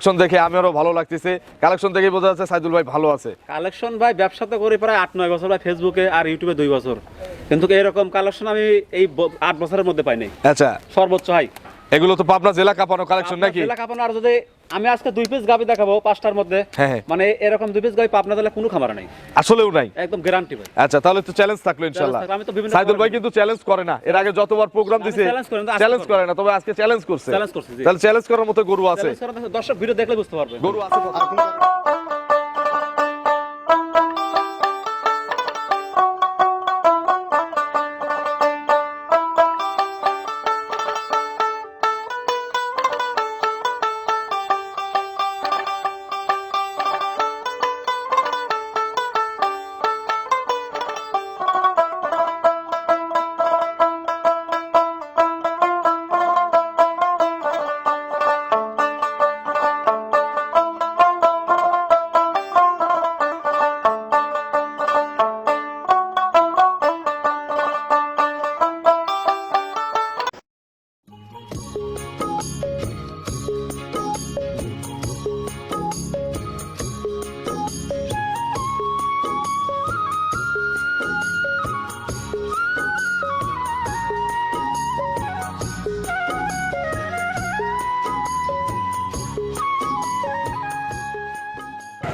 Collection দেখে আমারও ভালো লাগতেছে। কালেকশন দেখে বোঝা যাচ্ছে সাইদুল ভাই ভালো আছে। কালেকশন ভাই ব্যবসা তো করি প্রায় আট নয় বছর ভাই ফেসবুকে আর ইউটিউবে দুই বছর। কিন্তু এরকম কালেকশন আমি এই আট বছরের মধ্যে পাইনি আচ্ছা। সর্বোচ্চ হাই। এগুলো তো পাবনা জেলা কাঁপানো কালেকশন নাকি? জেলা কাপানো আর যদি আমি আজকে দুই পিস গাবি দেখাবো পাঁচটার মধ্যে হ্যাঁ, হ্যাঁ। মানে এরকম দুই পিস গাবি পাবনা জেলা কোনো খামার নাই। আসলেও নাই? একদম গ্যারান্টি ভাই। আচ্ছা তাহলে তো চ্যালেঞ্জ থাকল ইনশাল্লাহ। থাকল, আমি তো বিভিন্ন সাইদুল ভাই কিন্তু চ্যালেঞ্জ করে না। এর আগে যতবার প্রোগ্রাম দিছে চ্যালেঞ্জ করে না তবে আজকে চ্যালেঞ্জ করছে। চ্যালেঞ্জ করছে। তাহলে চ্যালেঞ্জ করার মতো গরু আছে। করার দর্শক ভিডিও দেখলে বুঝতে পারবে। গরু আছে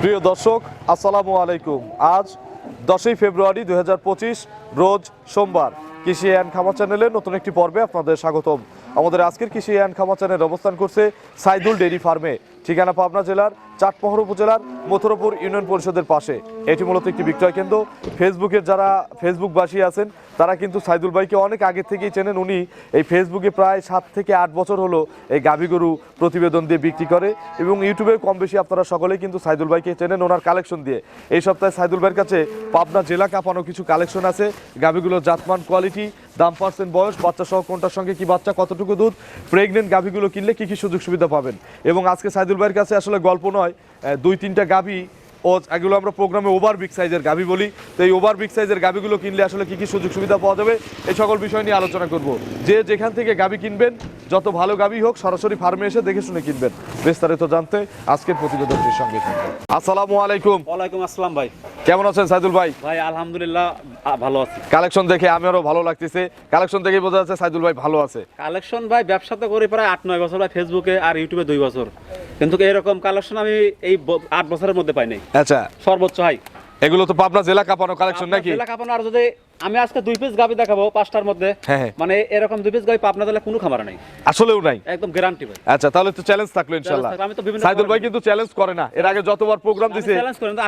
প্রিয় দর্শক, আসসালামু আলাইকুম। আজ দশই ফেব্রুয়ারি দু হাজার পঁচিশ, রোজ সোমবার। কৃষি অ্যান্ড খামার চ্যানেলের নতুন একটি পর্বে আপনাদের স্বাগতম। আমাদের আজকের কৃষি অ্যান্ড খামার চ্যানেল অবস্থান করছে সাইদুল ডেরি ফার্মে। ঠিকানা পাবনা জেলার, চাটমোহর উপজেলার, মথুরাপুর ইউনিয়ন পরিষদের পাশে। এটি মূলত একটি বিক্রয় কেন্দ্র। ফেসবুকের যারা ফেসবুকবাসী আছেন, তারা কিন্তু সাইদুল ভাইকে অনেক আগে থেকেই চেনেন। উনি এই ফেসবুকে প্রায় সাত থেকে আট বছর হলো এই গাভী গরু প্রতিবেদন দিয়ে বিক্রি করে এবং ইউটিউবে কম বেশি আপনারা সকলেই কিন্তু সাইদুল ভাইকে চেনেন ওনার কালেকশন দিয়ে। এই সপ্তাহে সাইদুল ভাইয়ের কাছে পাবনা জেলা কাঁপানো কিছু কালেকশন আছে। গাভীগুলোর জাতমান, কোয়ালিটি, দাম, পার্সেন্ট, বয়স বাচ্চা সহ কোনটার সঙ্গে কি বাচ্চা, কতটুকু দুধ, প্রেগনেন্ট গাভীগুলো কিনলে কি কি সুযোগ সুবিধা পাবেন। এবং আজকে সাইদুল ভাইয়ের কাছে আসলে গল্প নয় দুই তিনটা গাভী ও এগুলো আমরা প্রোগ্রামে ওভার বিগ সাইজের গাভী বলি। তো এই ওভার বিগ সাইজের গাভীগুলো কিনলে আসলে কী কী সুযোগ সুবিধা পাওয়া যাবে? এই সকল বিষয় নিয়ে আলোচনা করব। যে যেখান থেকে গাভী কিনবেন যত ভালো গাভী হোক সরাসরি ফার্মে এসে দেখে শুনে কিনবেন। বিস্তারিত জানতে আজকের প্রতিবেদনটির সঙ্গে আসসালামু আলাইকুম। ওয়ালাইকুম আসসালাম ভাই। কেমন আছেন সাইদুল ভাই? ভাই আলহামদুলিল্লাহ ভালো আছি। কালেকশন দেখে আমারও ভালো লাগতেছে। কালেকশন দেখে বোঝা যাচ্ছে সাইদুল ভাই ভালো আছে। কালেকশন ভাই ব্যবসা তো করি প্রায় আট নয় বছর ভাই ফেসবুকে আর ইউটিউবে দুই বছর। কিন্তু এরকম কালেকশন আমি এই আট বছরের মধ্যে পাইনি আচ্ছা। সর্বোচ্চ হাই এগুলো তো পাবনা জেলা কাঁপানো কালেকশন নাকি? জেলা কাপানো আর যদি আমি আজকে দুই পিস গাবি দেখাবো পাঁচটার মধ্যে। হ্যাঁ, হ্যাঁ। মানে এরকম দুই পিস গাবি পাবনা জেলা কোনো খামার নাই। আসলেও নাই? একদম গ্যারান্টি ভাই। আচ্ছা তাহলে তো চ্যালেঞ্জ থাকল ইনশাল্লাহ থাকল, আমি তো বিভিন্ন সাইদুল ভাই কিন্তু চ্যালেঞ্জ করে না। এর আগে যতবার প্রোগ্রাম দিছে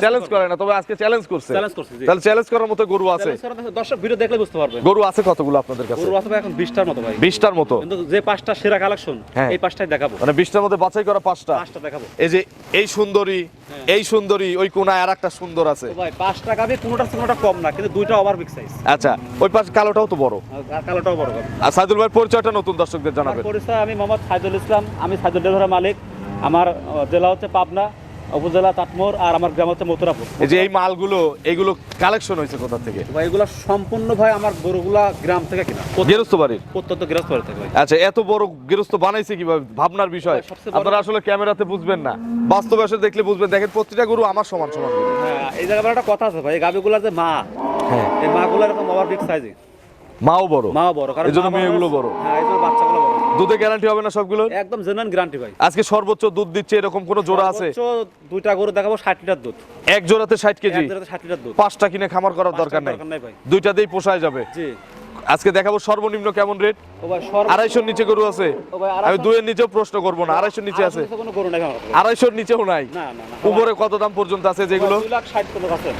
চ্যালেঞ্জ করে না তবে আজকে চ্যালেঞ্জ করছে। Challenge করছি। তাহলে চ্যালেঞ্জ করার মতো গরু আছে। দর্শক- ভিডিও দেখলে বুঝতে পারবে। গরু আছে কতগুলো আপনাদের কাছে? গরু আছে এখন বিশটার মতো ভাই। বিশটার মতো? কিন্তু যে পাঁচটা সেরা কালেকশন হ্যাঁ। এই পাঁচটাই দেখাবো। মানে বিশটার মধ্যে বাছাই করা পাঁচটা? পাঁচটা দেখাবো। এই যে এই সুন্দরী এই সুন্দরী ওই কোনায় আরেকটা সুন্দর আছে। ভাই পাঁচটা গাবি কোনোটা কোনোটা কম না কিন্তু দুইটা ওভার বিগ সাইজ আচ্ছা ওই পাশে কালোটাও তো বড়। কালোটাও বড় আর সাইদুল ভাইয়ের পরিচয়টা নতুন দর্শকদের জানাবেন। পরিচয় আমি মোহাম্মদ সাইদুল ইসলাম আমি সাইদুল ইসলাম মালিক। আমার জেলা হচ্ছে পাবনা। উপজেলা তাঁতমোর আর আমার গ্রাম হচ্ছে মথুরাপুর। এই যে এই মালগুলো এইগুলো কালেকশন হয়েছে কোথা থেকে? ভাই এগুলো সম্পূর্ণ ভাই আমার গরুগুলা গ্রাম থেকে কিনা। গেরস্ত বাড়ির? প্রত্যন্ত গৃহস্থ বাড়ি থেকে আচ্ছা এত বড় গৃহস্থ বানাইছে কীভাবে? ভাবনার বিষয়। আপনারা আসলে ক্যামেরাতে বুঝবেন না। বাস্তবে দেখলে বুঝবেন। দেখেন প্রতিটা গরু আমার সমান সমান হ্যাঁ এই জায়গায় একটা কথা আছে ভাই এই গাবিগুলার যে মা হ্যাঁ। এই মাগুলো এরকম ওভার বিগ সাইজে মাও বড়। মাও বড় কারণ এই জন্য মা বড় মেয়েগুলো বড়। হ্যাঁ বাচ্চাগুলো বড় দুধে গ্যারান্টি হবে না সবগুলো? একদম জেনুইন গ্যারান্টি ভাই। আজকে সর্বোচ্চ দুধ দিচ্ছে এরকম কোন জোড়া আছে? সর্বোচ্চ দুইটা গরু দেখাবো ষাট লিটার দুধ। এক জোড়াতে ষাট কেজি? এক জোড়াতে ষাট লিটার দুধ। পাঁচটা কিনে খামার করার দরকার নাই? দরকার নাই ভাই। দুইটাতেই পোষায় যাবে? জি। আজকে দেখাবো সর্বনিম্ন কেমন রেট ও ভাই সর্ব আড়াইশোর নিচে গরু আছে? ও ভাই, আমি আড়াইশো- দুইয়ের নিচেও প্রশ্ন করব না আড়াইশোর নিচে আছে। আড়াইশো কোনো গরু নাই আমার কাছে। আড়াইশোর নিচেও নাই? না না উপরে কত দাম পর্যন্ত আছে যেগুলো? দুই আছে।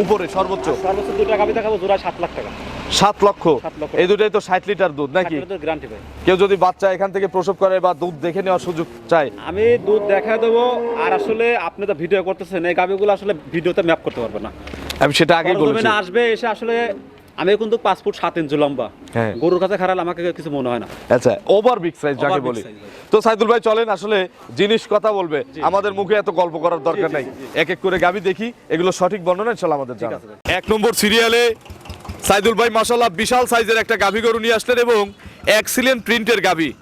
উপরে সর্বোচ্চ। সর্বোচ্চ দুইটা গাবি দেখাবো জোড়া সাত লাখ টাকা। সাত লক্ষ। এই দুটাই তো ষাট লিটার দুধ নাকি? কেউ যদি বাচ্চা এখান থেকে প্রসব করে বা দুধ দেখে নেওয়ার সুযোগ চায়? আমি দুধ দেখা দেবো আর আসলে আপনি তো ভিডিও করতেছেন এই গাবিগুলো আসলে ভিডিওতে ম্যাপ করতে পারবে না। আমি সেটা আগেই বলেছি। আসবে এসে আসলে আমি কিন্তু পাঁচ ফুট সাত ইঞ্চি লম্বা। হ্যাঁ। গরুর কাছে খারাপ আমাকে কিছু মনে হয় না। আচ্ছা ওভার বিগ সাইজ যাকে বলি। তো সাইদুল ভাই চলেন আসলে জিনিস কথা বলবে। আমাদের মুখে এত গল্প করার দরকার নাই। এক এক করে গাবি দেখি এগুলো সঠিক বর্ণনা চল আমাদের জানা এক নম্বর সিরিয়ালে সাইদুল ভাই মাসাল্লাহ বিশাল সাইজের একটা গাভী গরু নিয়ে আসলেন এবং এক্সিলেন্ট প্রিন্টের গাবি।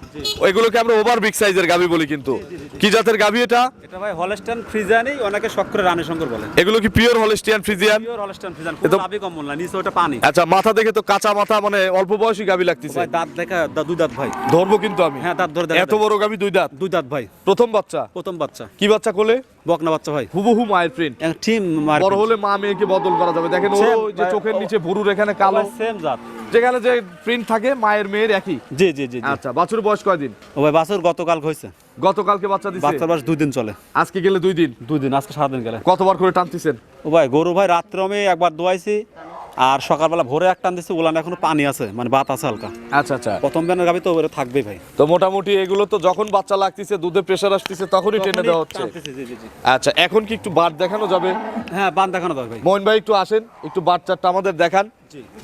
এগুলোকে আমরা ওভার বিগ সাইজের গাবি বলি কিন্তু। কি জাতের গাবি এটা? এটা ভাই হলস্টাইন ফ্রিজানি অনেকে শখ করে রানী শঙ্কর বলে। এগুলো কি পিওর হলস্টিয়ান ফ্রিজিয়ান পিওর এ খুব তো- লাভই কম না নিচে ওটা পানি। আচ্ছা মাথা দেখে তো কাঁচা মাথা মানে অল্প বয়সী গাবি লাগতেছে। ভাই দাঁত দেখা দুই দাঁত ভাই। ধরবো কিন্তু আমি। হ্যাঁ দাঁত ধরে এত বড় গাবি দুই দাঁত? দুই দাঁত ভাই। প্রথম বাচ্চা? প্রথম বাচ্চা। কি বাচ্চা কোলে? বকনা বাচ্চা ভাই। হুবহু মায়ের প্রিন্ট টিম বড় হলে মা মেয়েকে বদল করা যাবে। দেখেন ও যে চোখের নিচে ভুরুর এখানে কালো। সেম জাত। যেখানে যে প্রিন্ট থাকে মায়ের মেয়ের একই? জি জি জি। আচ্ছা বাছুর বয়স কয়দিন? ও ভাই বাছুর গতকাল হয়েছে। গতকালকে বাচ্চা দিছে? বাচ্চার বয়স দুই দিন চলে। আজকে গেলে দুই দিন? দুই দিন আজকে সারাদিন গেলে। কতবার করে টানতেছেন? ও ভাই গরু ভাই রাত্রে আমি একবার দোয়াইছি। আর সকালবেলা ভোরে এক টান দিচ্ছি ওলান এখনও পানি আছে মানে বাত আছে হালকা। আচ্ছা আচ্ছা। প্রথম বেনের গাবি তো ওরা থাকবেই ভাই। তো মোটামুটি এগুলো তো যখন বাচ্চা লাগতেছে দুধে প্রেসার আসতেছে তখনই টেনে দেওয়া হচ্ছে। আচ্ছা এখন কি একটু বাট দেখানো যাবে? হ্যাঁ বান দেখানো দাও ভাই। মোহন ভাই একটু আসেন একটু বাচ্চাটা আমাদের দেখান।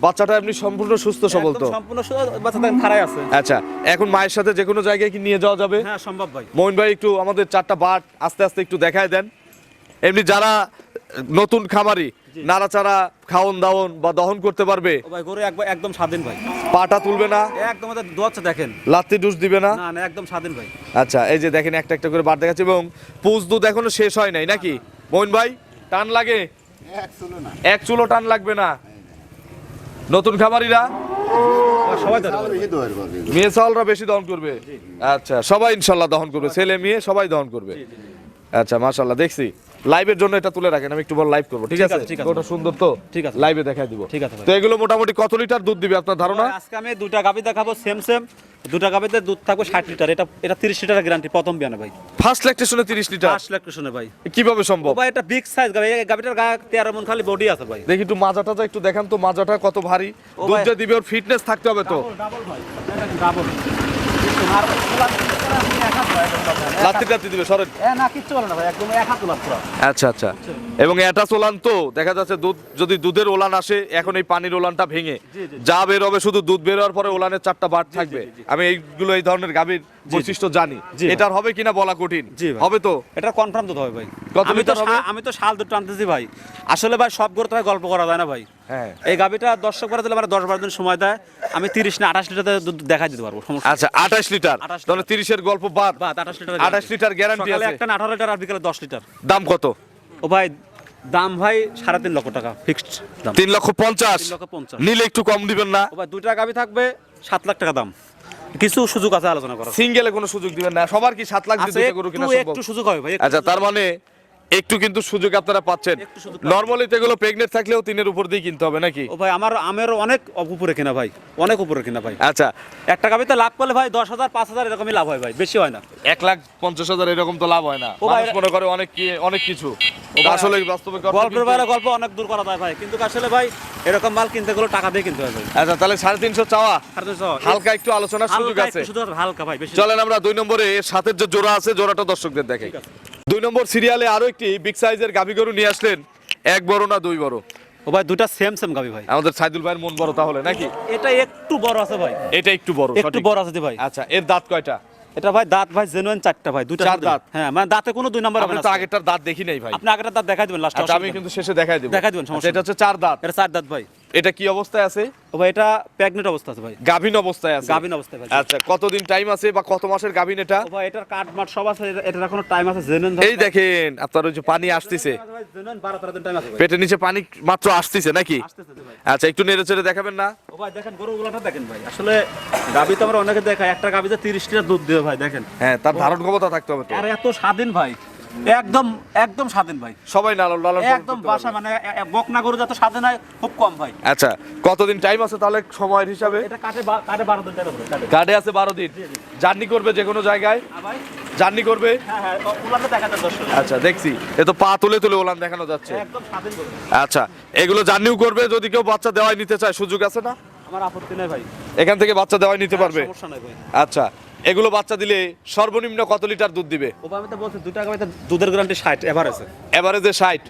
বাচ্চাটা এমনি সম্পূর্ণ সুস্থ সবল তো? সম্পূর্ণ শুধু বাচ্চা দেখেন খাড়াই আছে। আচ্ছা এখন মায়ের সাথে যে কোনো জায়গায় কি নিয়ে যাওয়া যাবে? হ্যাঁ সম্ভব ভাই। মোহন ভাই একটু আমাদের চারটা বাট আস্তে আস্তে একটু দেখায় দেন। এমনি যারা নতুন খামারি নাড়াচাড়া খাওন দাওন বা দহন করতে পারবে। ও ভাই গরু একবার একদম স্বাধীন ভাই। পাটা তুলবে না। একদম দোয়াচ্ছে দেখেন। লাত্তি ডুস দিবে না। না না একদম স্বাধীন ভাই। আচ্ছা এই যে দেখেন একটা একটা করে বার দেখাচ্ছে এবং পুজ দুধ এখনও শেষ হয় নাই নাকি? মোহন ভাই টান লাগে? এক চুলো টান লাগবে না। নতুন খামারিরা? মেয়ে চালরা বেশি দহন করবে। আচ্ছা সবাই ইনশাল্লাহ দহন করবে। ছেলে মেয়ে সবাই দহন করবে। আচ্ছা মাশাল্লাহ দেখছি। লাইভের জন্য এটা তুলে রাখেন আমি একটু বড় লাইভ করব ঠিক আছে। ওটা সুন্দর তো? ঠিক আছে। লাইভে দেখাই দিব। ঠিক আছে তো এগুলো মোটামুটি কত লিটার দুধ দিবে আপনার ধারণা? আজকে আমি দুটা গাবি দেখাবো সেম সেম দুটা গাবিতে দুধ থাকবে ষাট লিটার এটা এটা তিরিশ লিটারের গ্যারান্টি প্রথম বিয়ানে ভাই। ফার্স্ট ল্যাকটেশনে 30 লিটার? পাঁচ লাখ শুনে ভাই। কীভাবে সম্ভব? ভাই এটা বিগ সাইজ গাবি এই গাবিটার গায়ে তেরো মন খালি বডি আছে ভাই। দেখি একটু মাজাটা একটু দেখান তো মাজাটা কত ভারী? দুধ। যে দিবে ওর ফিটনেস থাকতে হবে তো। ডাবল ভাই ডাবল লাত্তি টাত্তি দিবে সরেন। না কিচ্ছু বলে না ভাই একদম এক হাত তোলা আচ্ছা আচ্ছা। এবং এটা ওলান তো দেখা যাচ্ছে দুধ যদি দুধের ওলান আসে এখন এই পানির ওলানটা ভেঙে। যা বের হবে শুধু দুধ বের হওয়ার পরে ওলানের চারটা থাকবে। আমি এইগুলো এই ধরনের গাভীর বৈশিষ্ট্য জানি। এটার হবে কিনা বলা কঠিন? হবে তো? এটা কনফার্ম দুধ হবে ভাই। আমি তো আমি তো শাল দুধ টানতেছি ভাই। আসলে ভাই সব গরু তো গল্প করা যায় না ভাই। হ্যাঁ। এই গাবিটা দর্শক করে দিলে আমার দশ বারো দিন সময় দেয়। আমি তিরিশ না আঠাশ লিটার দুধ দেখাই দিতে পারব সমস্যা আচ্ছা আঠাশ লিটার? 28 তাহলে তিরিশের গল্প বাদ। বা আঠাশ লিটার 28 লিটার সকালে আছে। একটা আঠারো লিটার আর বিকেলে দশ লিটার। দাম কত? ও ভাই দাম ভাই সাড়ে তিন লক্ষ টাকা ফিক্সড দাম। তিন লক্ষ পঞ্চাশ? তিন লক্ষ পঞ্চাশ। নিলে একটু কম দিবেন না? ভাই দুইটা গাবি থাকবে সাত লাখ টাকা দাম। কিছু সুযোগ আছে আলোচনা করার। সিঙ্গেলে কোনো সুযোগ দিবেন না। সবার কি সাত লাখ দিতে দিয়ে গরু কিনা একটু সম্ভব? একটু সুযোগ হবে ভাই আচ্ছা তার মানে একটু কিন্তু সুযোগ আপনারা পাচ্ছেন। নর্মালি তো এগুলো প্রেগনেন্ট থাকলেও তিনের উপর দিয়ে কিনতে হবে নাকি? ও ভাই আমার আমের অনেক উপরে কিনা ভাই অনেক উপরে কিনা ভাই। আচ্ছা। একটা গাবিতে লাভ করলে ভাই দশ হাজার পাঁচ হাজার এরকমই লাভ হয় ভাই বেশি হয় না। এক লাখ পঞ্চাশ হাজার এরকম তো লাভ হয় না। ও ভাই, মনে করে অনেক কি অনেক কিছু। আসলে বাস্তবে গল্পের বাইরে গল্প অনেক দূর করা যায় ভাই কিন্তু আসলে ভাই এরকম মাল কিনতে গেলে টাকা দিয়ে কিনতে হয় ভাই। আচ্ছা তাহলে সাড়ে তিনশো চাওয়া? হালকা একটু আলোচনা সুযোগ আছে। হালকা ভাই চলেন আমরা দুই নম্বরে সাথের যে জোড়া আছে জোড়াটা দর্শকদের দেখে। দুই নম্বর সিরিয়ালে আরও একটি বিগ সাইজের গাভী গরু নিয়ে আসলেন। এক বড় না দুই বড়? ও ভাই দুটা সেম সেম গাবি ভাই। আমাদের সাইদুল ভাইয়ের মন বড় তাহলে নাকি? এটা একটু বড় আছে ভাই। এটা একটু বড় একটু। বড় আছে ভাই। আচ্ছা এর দাঁত কয়টা? এটা ভাই দাঁত ভাই জেনুইন চারটা ভাই দুটা চার দাঁত? হ্যাঁ মানে দাঁতে কোনো দুই নাম্বার আপনি তো আগেরটার দাঁত দেখি নাই ভাই। আপনি আগেরটা দাঁত দেখাই দিবেন লাস্ট আচ্ছা আমি কিন্তু শেষে দেখাই দেবো। দেখাই দিবেন, সমস্যা আচ্ছা, এটা হচ্ছে চার দাঁত। এটা চার দাঁত ভাই। এটা কি অবস্থায় আছে? ভাই এটা প্রেগনেন্ট অবস্থা আছে ভাই। গাভীন অবস্থায় আছে। গাভিন অবস্থায় ভাই। আচ্ছা কতদিন টাইম আছে বা কত মাসের গাভীন এটা? ভাই এটার কাট মাট সব আছে এটা- এটার এখনও টাইম আছে জেনুইন এই দেখেন আপনার ওই যে পানি আসতেছে। ভাই জেনুইন 12 13 দিন টাইম আছে ভাই। পেটের নিচে পানি মাত্র আসতেছে নাকি? আচ্ছা একটু নেড়ে চেড়ে দেখাবেন না? ও ভাই দেখেন গরুগুলোটা দেখেন ভাই। আসলে গাবি তো আমরা অনেকে দেখাই একটা গাবিতে 30 লিটার দুধ দেবে ভাই দেখেন। হ্যাঁ তার ধারণ ক্ষমতা থাকতে হবে তো। আর এত স্বাধীন ভাই। একদম একদম স্বাধীন ভাই। সবাই লালন লালন একদম বাসা মানে বকনা গরু যত স্বাধীন হয় খুব কম ভাই। আচ্ছা কতদিন টাইম আছে তাহলে সময়ের হিসাবে? এটা কাটে কাটে 12 দিন কাটে আছে বারো দিন। জার্নি করবে যে কোনো জায়গায়? হ্যাঁ ভাই। জার্নি করবে? হ্যাঁ হ্যাঁ ওগুলোতে দেখা দর্শক আচ্ছা দেখছি। এ তো পা তুলে তুলে ওলান দেখানো যাচ্ছে। একদম স্বাধীন আচ্ছা এগুলো জার্নিও করবে যদি কেউ বাচ্চা দেওয়াই নিতে চায় সুযোগ আছে না? আমার আপত্তি নেই ভাই। এখান থেকে বাচ্চা দেওয়াই নিতে পারবে? সমস্যা নাই ভাই। আচ্ছা এগুলো বাচ্চা দিলে সর্বনিম্ন কত লিটার দুধ দিবে? দুধের গ্যারান্টি 60 এভারেজে এভারেজে ষাট।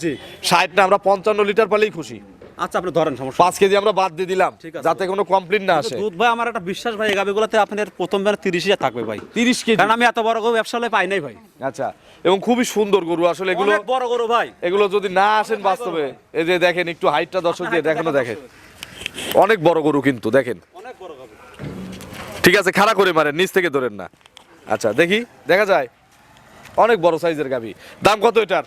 ষাট না আমরা পঞ্চান্ন লিটার পেলেই খুশি। আচ্ছা আপনি ধরেন সমস্যা পাঁচ কেজি আমরা বাদ দিয়ে দিলাম। যাতে কোনো কমপ্লেন না আসে। দুধ ভাই আমার একটা বিশ্বাস ভাই গাবিগুলোতে আপনার প্রথম বার 30 হাজার থাকবে ভাই। তিরিশ কেজি? কারণ আমি এত বড় গরু ব্যবসা পাই নাই ভাই। আচ্ছা এবং খুবই সুন্দর গরু আসলে এগুলো বড় গরু ভাই। এগুলো যদি না আসেন বাস্তবে এই যে দেখেন একটু হাইটটা দর্শক দিয়ে দেখানো দেখেন। অনেক বড় গরু কিন্তু দেখেন। ঠিক আছে খাড়া করে মারেন নিচ থেকে ধরেন না। আচ্ছা দেখি দেখা যায়। অনেক বড় সাইজের গাভি। দাম কত এটার?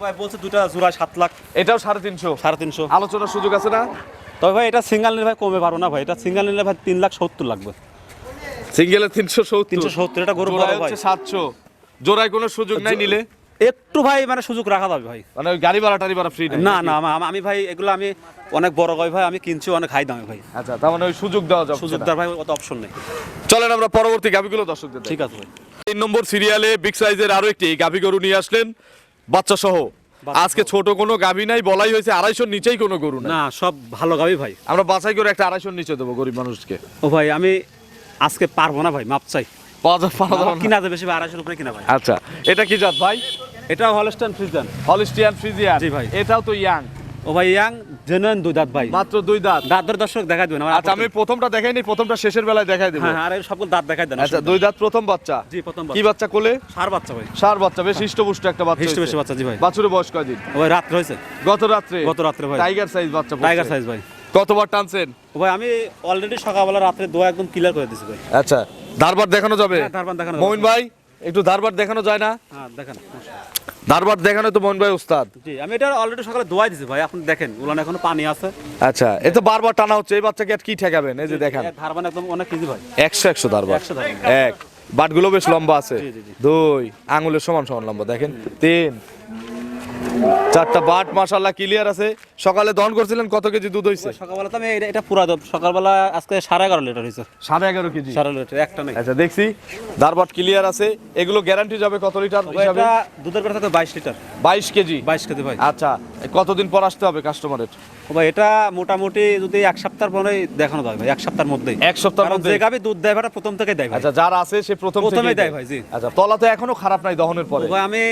ভাই বলছে দুটা জোড়া সাত লাখ। এটাও সাড়ে তিনশো। সাড়ে তিনশো। আলোচনার সুযোগ আছে না? তবে ভাই এটা সিঙ্গেল নিলে ভাই কমে পারব না ভাই। এটা সিঙ্গেল নিলে ভাই তিন লাখ সত্তর লাগবে। সিঙ্গেলে তিনশো সত্তর। তিনশো সত্তর এটা গরু ভাই। সাতশো। জোড়ায় কোনো সুযোগ নাই নিলে? একটু ভাই মানে সুযোগ রাখা যাবে ভাই। মানে ওই গাড়ি ভাড়া টাড়ি ভাড়া ফ্রি না না আমা- আমি ভাই এগুলো আমি অনেক বড় গয় ভাই আমি কিনছি অনেক হাই দামে ভাই। আচ্ছা তার মানে ওই সুযোগ দেওয়া যাবে সুযোগ দেওয়ার ভাই অত অপশন নেই। চলেন আমরা পরবর্তী গাভিগুলো দর্শকদের দেখাই। ঠিক আছে ভাই। তিন নম্বর সিরিয়ালে বিগ সাইজের আরও একটি গাভি গরু নিয়ে আসলেন বাচ্চা সহ। আজকে ছোট কোনো গাভি নাই বলাই হয়েছে আড়াইশোর নিচেই কোনো গরু না না সব ভালো গাবি ভাই। আমরা বাছাই করে একটা আড়াইশোর নিচে দেবো গরিব মানুষকে। ও ভাই আমি আজকে পারব না ভাই মাপ চাই। পাওয়া যা- পাওয়া যাবে না। কিনা যাবে বেশি ভাই আড়াইশোর উপরে কিনা ভাই। আচ্ছা এটা কি জাত ভাই? এটা হলস্টাইন ফ্রিজেন হলিস্টিয়ান ফ্রিজিয়ান। জি ভাই। এটাও তো ইয়াং। ও ভাই ইয়াং জেনুইন দুই দাঁত ভাই। মাত্র দুই দাঁত। দাঁত ধরে দর্শক দিবেন আচ্ছা আমি প্রথমটা প্রথমটা শেষের বেলায় দেখাই দেবো। হ্যাঁ আর সবগুলো দাঁত দেখাই দেন আচ্ছা দুই দাঁত প্রথম বাচ্চা। জি প্রথম কি বাচ্চা কোলে? সার বাচ্চা ভাই। সার বাচ্চা বেশ হৃষ্টপুষ্ট একটা বাচ্চা হিস্ট বাচ্চা জি ভাই। বাছুরের বয়স কয়দিন? ও ভাই হয়েছে। গত রাত্রে? গত রাত্রে ভাই। টাইগার সাইজ বাচ্চা। টাইগার সাইজ ভাই। কতবার টানছেন? ও ভাই আমি অলরেডি সকালবেলা রাত্রে দোয়া একদম ক্লিয়ার করে দিছি ভাই। আচ্ছা ধারবার দেখানো যাবে? হ্যাঁ, ধারবান দেখানো ভাই? একটু দারবার দেখানো যায় না? দারবার দেখেন তো মন ভাই উস্তাদ। জি আমি এটা অলরেডি সকালে দোয়াই দিছি ভাই আপনি দেখেন উলান এখনও পানি আছে। আচ্ছা এ তো বারবার টানা হচ্ছে এই বাচ্চাকে আর কি ঠেকাবেন? এই যে দেখেন। ধারবান একদম অনেক কিছু ভাই। একশো একশো দারবার একশো ধারবান। এক বাটগুলো বেশ লম্বা আছে। দুই আঙুলের সমান সমান লম্বা দেখেন। তিন চারটা বাট মাশাল্লাহ ক্লিয়ার আছে। সকালে দহন করছিলেন কত কেজি দুধ হয়েছে সকালবেলা তো আমি এটা- পুরা দাম সকালবেলা আজকে সাড়ে এগারো লিটার হয়েছে সাড়ে এগারো কেজি? সাড়ে লিটার একটা নেই। আচ্ছা দেখছি। ধারবাট ক্লিয়ার আছে। এগুলো গ্যারান্টি যাবে কত লিটার হিসাবে? এটা দুধের কথা তো বাইশ লিটার। বাইশ কেজি? বাইশ কেজি ভাই। আচ্ছা কতদিন পর আসতে হবে কাস্টমারের ভাই এটা মোটামুটি যদি এক সপ্তাহ পরে দেখানো যায় ভাই এক সপ্তাহের মধ্যেই। এক সপ্তাহের কারণ মধ্যে যে গাবি দুধ দেয় ভাই প্রথম থেকে দেয় ভাই। আচ্ছা যারা আছে সে প্রথম প্রথমেই থেকেই দেয় ভাই, জি। আচ্ছা তলা তো এখনও খারাপ নাই দহনের পরে? ভাই আমি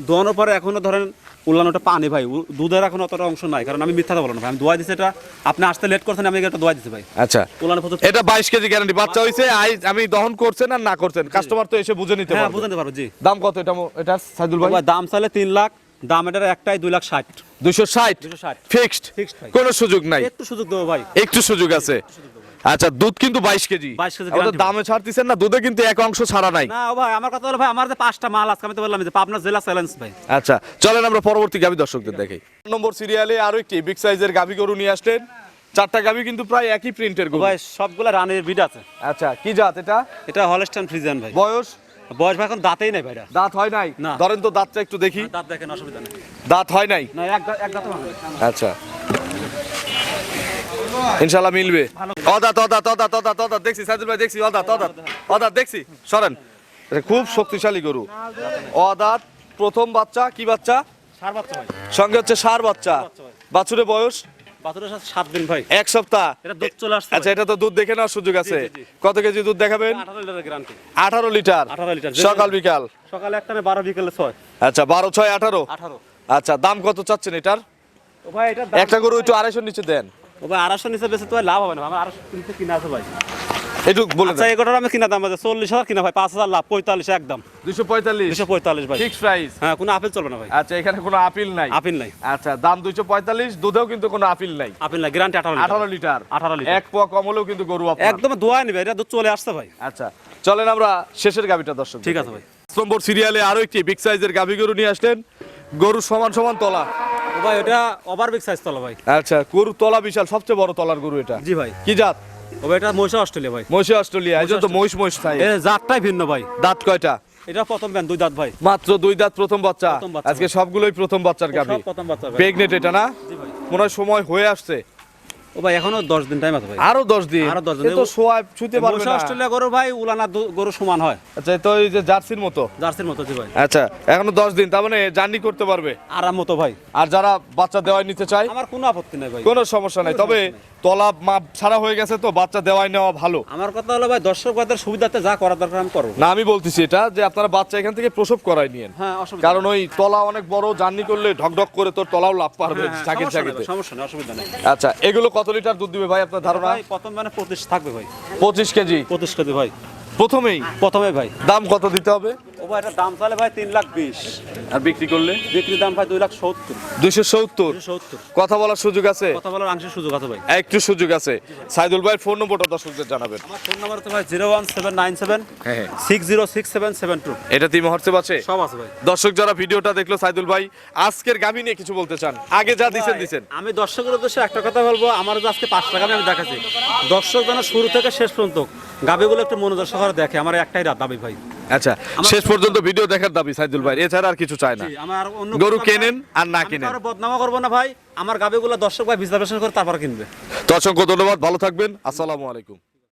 দোয়ানোর পরে এখনও ধরেন উল্লানোটা পানি ভাই দুধের এখন অতটা অংশ নাই কারণ আমি মিথ্যা বললাম ভাই। আমি দোয়া দিছি এটা আপনি আসতে লেট করছেন আমি এটা দোয়া দিছি ভাই। আচ্ছা উল্লানো এটা বাইশ কেজি গ্যারান্টি বাচ্চা হয়েছে আই- আমি দহন করছেন আর না করছেন কাস্টমার তো এসে বুঝে নিতে হ্যাঁ পারবে। বুঝতে পারব জি। দাম কত এটা এটা সাইদুল ভাই? দাম চাইলে তিন লাখ দাম এটার একটাই দুই লাখ ষাট। দুশো ষাট? দুশো ষাট। ফিক্সড Fixed কোনো সুযোগ নাই। একটু সুযোগ দেবো ভাই। একটু সুযোগ আছে। আচ্ছা দুধ কিন্তু বাইশ কেজি। 22 কেজি আমাদের দামে ছাড়তেছেন না দুধে কিন্তু এক অংশ ছাড়া নাই। না ও ভাই আমার কথা হলো ভাই আমার যে পাঁচটা মাল আজকে আমি তো বললাম যে পাবনা জেলা চ্যালেঞ্জ ভাই। আচ্ছা চলেন আমরা পরবর্তী গাভি দর্শকদের দেখাই নম্বর সিরিয়ালে আরও একটি বিগ সাইজের গাভি গরু নিয়ে আসলেন। চারটা গাভি কিন্তু প্রায় একই প্রিন্টের গরু। ভাই সবগুলা রানের বিড আছে। আচ্ছা কি জাত এটা? এটা হলস্টাইন ফ্রিজিয়ান ভাই। বয়স? বয়স ভাই এখন দাঁতেই নেই ভাইরা। দাঁত হয় নাই? না। ধরেন তো দাঁতটা একটু দেখি। দাঁত দেখেন অসুবিধা নেই। দাঁত হয় নাই? না এক দাঁত এক দাঁত আচ্ছা। ইনশাল্লাহ মিলবে। অদাত অদাত অদাত অদাত অদাত দেখছি সাইদুল ভাই দেখছি অদাত অদাত অদাত দেখছি সরেন। এটা খুব শক্তিশালী গরু। অদাত প্রথম বাচ্চা কি বাচ্চা? সঙ্গে হচ্ছে সার বাচ্চা। বাছুরের বয়স? বাছুরের সাথে সাত দিন ভাই। এক সপ্তাহ। এটা দুধ চলে আসছে আচ্ছা এটা তো দুধ দেখে নেওয়ার সুযোগ আছে। কত কেজি দুধ দেখাবেন? আঠারো লিটার। 18 লিটার। সকাল বিকাল। সকালে একটা বারো বিকেলে ছয়। আচ্ছা বারো ছয় আঠারো? আচ্ছা দাম কত চাচ্ছেন এটার? ও ভাই এটা একটা গরু একটু আড়াইশোর নিচে দেন। ও ভাই আড়াইশো নিচে তো লাভ হবে না আমার আড়াইশো নিচে কিনা আছে ভাই। একটু বলে আচ্ছা আমি কিনা দাম আছে চল্লিশ হাজার কিনা ভাই পাঁচ হাজার লাভ পঁয়তাল্লিশ একদম। দুশো পঁয়তাল্লিশ। দুশো পঁয়তাল্লিশ ভাই। Fix price. হ্যাঁ কোনো আপেল চলবে না ভাই। আচ্ছা এখানে কোনো আপিল নাই। আপিল নাই। আচ্ছা দাম দুইশো পঁয়তাল্লিশ দুধেও কিন্তু কোনো আপিল নাই। আপিল নাই গ্যারান্টি আঠারো আঠারো লিটার। আঠারো লিটার। এক পোয়া কম হলেও কিন্তু গরু একদম দোয়া নিবে এটা দুধ চলে আসছে ভাই। আচ্ছা চলেন আমরা শেষের গাবিটা দর্শক ঠিক আছে ভাই। নম্বর সিরিয়ালে আরও একটি বিগ সাইজের গাভি গরু নিয়ে আসলেন। গরু সমান সমান তলা। ভাই ওভারবিগ সাইজ তলা ভাই। আচ্ছা গরু তলা বিশাল সবচেয়ে বড় তলার গরু এটা। জি ভাই। কি জাত? এটা মহিষা অস্ট্রেলিয়া ভাই। মহিষী অস্ট্রেলিয়া এই তো মহিষ মহিষ এর জাতটাই ভিন্ন ভাই। দাঁত কয়টা? এটা প্রথম ব্যান দুই দাঁত ভাই। মাত্র দুই দাঁত প্রথম বাচ্চা? আজকে সবগুলোই প্রথম বাচ্চার গাভি। সব প্রথম বাচ্চা প্রেগনেট এটা না? জি ভাই। মনে হয় সময় হয়ে আসছে। ও ভাই এখনও দশ দিন টাইম আছে ভাই। আরও দশ দিন? আরও 10 দিন। তো সোয়া ছুতে পারবে না। অস্ট্রেলিয়া গরু ভাই উলানা গরু সমান হয়। আচ্ছা তো এই যে জার্সির মতো? জার্সির মতো জি ভাই। আচ্ছা এখনও দশ দিন তার মানে জার্নি করতে পারবে? আরাম মতো ভাই। আর যারা বাচ্চা দেওয়াই নিতে চায়? আমার কোনো আপত্তি নাই ভাই। কোনো সমস্যা নাই। তবে তলা মাপ ছাড়া হয়ে গেছে তো বাচ্চা দেওয়াই নেওয়া ভালো। আমার কথা হলো ভাই দর্শক বাদের সুবিধাতে যা করার দরকার আমি করব। না আমি বলতেছি এটা যে আপনারা বাচ্চা এখান থেকে প্রসব করাই নিয়েন। হ্যাঁ অসুবিধা কারণ ওই তলা অনেক বড় জার্নি করলে ঢকঢক করে তোর তলাও লাভ পারবে নেই চাকিতে সমস্যা নেই অসুবিধা নেই। আচ্ছা এগুলো কত লিটার দুধ দিবে ভাই আপনার ধারণা? ভাই প্রথম মানে পঁচিশ থাকবে ভাই। পঁচিশ কেজি? পঁচিশ কেজি ভাই। প্রথমেই? প্রথমে ভাই। দাম কত দিতে হবে? ও ভাই দাম চালে ভাই তিন লাখ বিশ। আর বিক্রি করলে? বিক্রির দাম ভাই দুই লাখ সত্তর। দুইশো সত্তর? সত্তর। কথা বলার সুযোগ আছে? কথা বলার সুযোগ আছে ভাই। একটু সুযোগ আছে। সাইদুল ভাইয়ের ফোন নম্বরটা দর্শকদের জানাবেন। আমার ফোন নাম্বার তো ভাই zero one seven nine seven হ্যাঁ হ্যাঁ। Six zero six seven seven two. এটা তিন হোয়াটসঅ্যাপ আছে? সব আছে ভাই। দর্শক যারা ভিডিওটা দেখল সাইদুল ভাই আজকের গাভী নিয়ে কিছু বলতে চান। আগে যা দিছেন দিছেন। আমি দর্শকের উদ্দেশ্যে একটা কথা বলব আমার আজকে পাঁচ টাকা আমি দেখাচ্ছি। দর্শক যেন শুরু থেকে শেষ পর্যন্ত গাবিগুলো একটু মনোযোগ সহকারে দেখে আমার একটাই রাত দাবি ভাই। আচ্ছা শেষ পর্যন্ত ভিডিও দেখার দাবি সাইদুল ভাই এছাড়া আর কিছু চায় না। আমার অন্য গরু কেনেন আর না কেনেন। আর বদনামা করব না ভাই। আমার গাবেগুলো দর্শক ভাই বিশ্লেষণ করে তারপর কিনবে। তো অসংখ্য ধন্যবাদ ভালো থাকবেন। আসসালামু আলাইকুম।